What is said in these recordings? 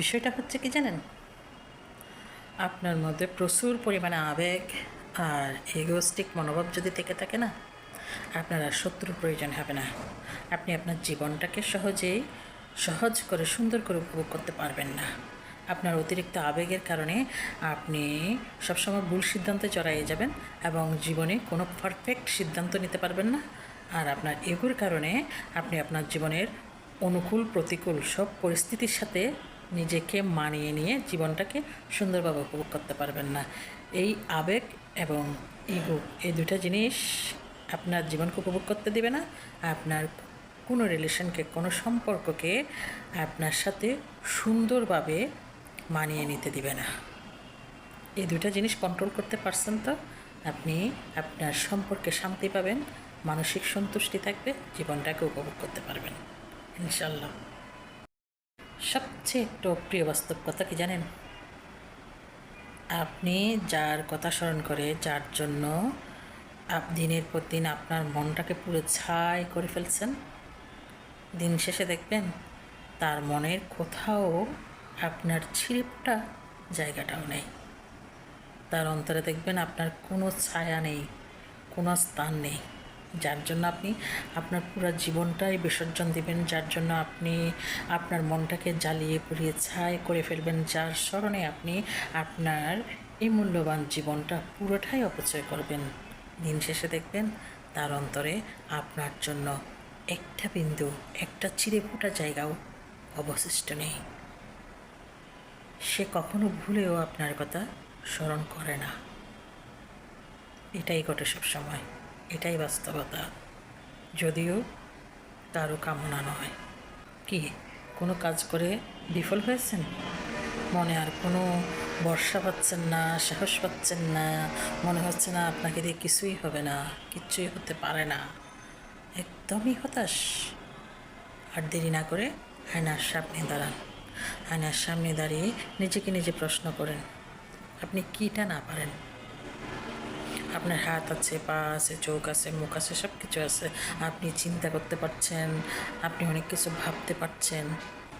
বিষয়টা হচ্ছে কি জানেন? আপনার মধ্যে প্রচুর পরিমাণে আবেগ আর এগোস্টিক মনোভাব যদি থেকে থাকে না, আপনার আর শত্রুর প্রয়োজন হবে না। আপনি আপনার জীবনটাকে সহজেই, সহজ করে, সুন্দর করে উপভোগ করতে পারবেন না। আপনার অতিরিক্ত আবেগের কারণে আপনি সবসময় ভুল সিদ্ধান্তে জড়াইয়ে যাবেন এবং জীবনে কোনো পারফেক্ট সিদ্ধান্ত নিতে পারবেন না। আর আপনার এগুর কারণে আপনি আপনার জীবনের অনুকূল, প্রতিকূল সব পরিস্থিতির সাথে নিজেকে মানিয়ে নিয়ে জীবনটাকে সুন্দরভাবে উপভোগ করতে পারবেন না। এই আবেগ এবং ইগো এই দুটা জিনিস আপনার জীবনকে উপভোগ করতে দেবে না। আপনার কোনো রিলেশনকে, কোনো সম্পর্ককে আপনার সাথে সুন্দরভাবে মানিয়ে নিতে দিবে না। এই দুইটা জিনিস কন্ট্রোল করতে পারছেন তো? আপনি আপনার সম্পর্কে শান্তি পাবেন, মানসিক সন্তুষ্টি থাকবে, জীবনটাকে উপভোগ করতে পারবেন। ইনশাল্লাহ সবচেয়ে একটু প্রিয় বাস্তব কথা কি জানেন? আপনি যার কথা স্মরণ করে, যার জন্য দিনের পর দিন আপনার মনটাকে পুরো ছাই করে ফেলছেন, দিন শেষে দেখবেন তার মনের কোথাও আপনার ছিপটা জায়গাটাও নেই। তার অন্তরে দেখবেন আপনার কোনো ছায়া নেই, কোনো স্থান নেই। যার জন্য আপনি আপনার পুরো জীবনটাই বিসর্জন দিবেন, যার জন্য আপনি আপনার মনটাকে জ্বালিয়ে পুড়িয়ে ছাই করে ফেলবেন, যার স্মরণে আপনি আপনার এই মূল্যবান জীবনটা পুরোটাই অপচয় করবেন। দিন শেষে দেখবেন তার অন্তরে আপনার জন্য একটা বিন্দু, একটা চিড়ে ফোটা জায়গাও অবশিষ্ট নেই। সে কখনো ভুলেও আপনার কথা স্মরণ করে না। এটাই ঘটে সব সময় এটাই বাস্তবতা। যদিও তারও কামনা নয়। কি, কোনো কাজ করে বিফল হয়েছেন? মনে আর কোনো বর্ষা পাচ্ছেন না, সাহস পাচ্ছেন না। মনে হচ্ছে না আপনাকে দিয়ে কিছুই হবে না, কিচ্ছুই হতে পারে না। একদমই হতাশ। আর দেরি না করে আয়নার সামনে দাঁড়ান। আয়নার সামনে দাঁড়িয়ে নিজেকে নিজে প্রশ্ন করেন, আপনি কীটা না পারেন? আপনার হাত আছে, পা আছে, চোখ আছে, মুখ আছে সব কিছু আছে। আপনি চিন্তা করতে পারছেন, আপনি অনেক কিছু ভাবতে পারছেন।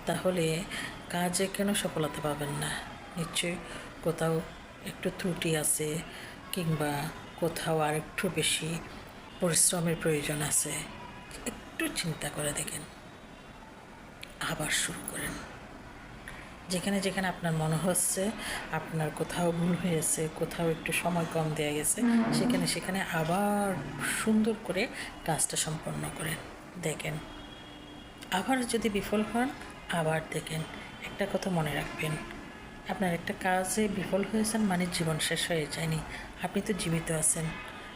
তাহলে কাজে কেন সফলতা পাবেন না? নিশ্চয়ই কোথাও একটু ত্রুটি আছে কিংবা কোথাও আর একটু বেশি পরিশ্রমের প্রয়োজন আছে। একটু চিন্তা করে দেখেন। আবার শুরু করেন। যেখানে যেখানে আপনার মনে হচ্ছে আপনার কোথাও ভুল হয়েছে কোথাও একটু সময় কম দেওয়া গেছে সেখানে সেখানে আবার সুন্দর করে কাজটা সম্পন্ন করেন। দেখেন আবার যদি বিফল হন আবার দেখেন একটা কথা মনে রাখবেন আপনার একটা কাজে বিফল হয়েছেন মানে জীবন শেষ হয়ে যায়নি। আপনি তো জীবিত আছেন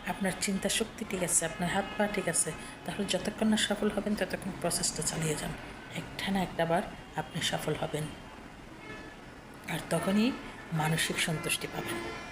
আপনার চিন্তা শক্তি ঠিক আছে আপনার হাত পা ঠিক আছে তাহলে যতক্ষণ না সফল হবেন ততক্ষণ প্রসেসটা চালিয়ে যান। একটা না একটা বার আপনি সফল হবেন। আর তখনই মানসিক সন্তুষ্টি পাবেন।